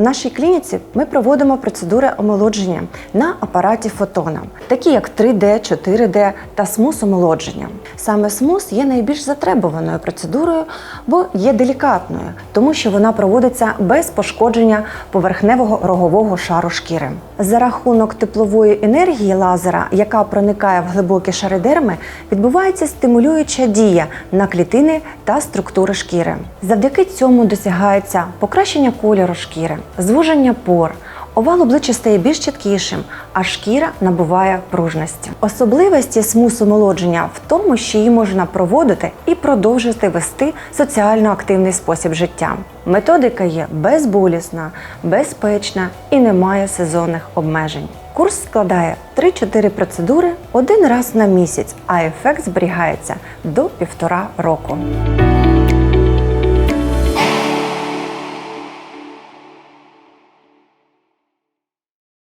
нашій клініці ми проводимо процедури омолодження на апараті фотона, такі як 3D, 4D та смус омолодження. Саме смус є найбільш затребуваною процедурою, бо є делікатною, тому що вона проводиться без пошкодження поверхневого рогового шару шкіри. За рахунок теплової енергії лазера, яка проникає в глибокі шари дерми, відбувається стимулююча дія на клітини та структури шкіри. Завдяки цьому досягається покращення кольору шкіри, звуження пор. Овал обличчя стає більш чіткішим, а шкіра набуває пружності. Особливості смусу молодження в тому, що її можна проводити і продовжити вести соціально активний спосіб життя. Методика є безболісна, безпечна і не має сезонних обмежень. Курс складає 3-4 процедури один раз на місяць, а ефект зберігається до півтора року.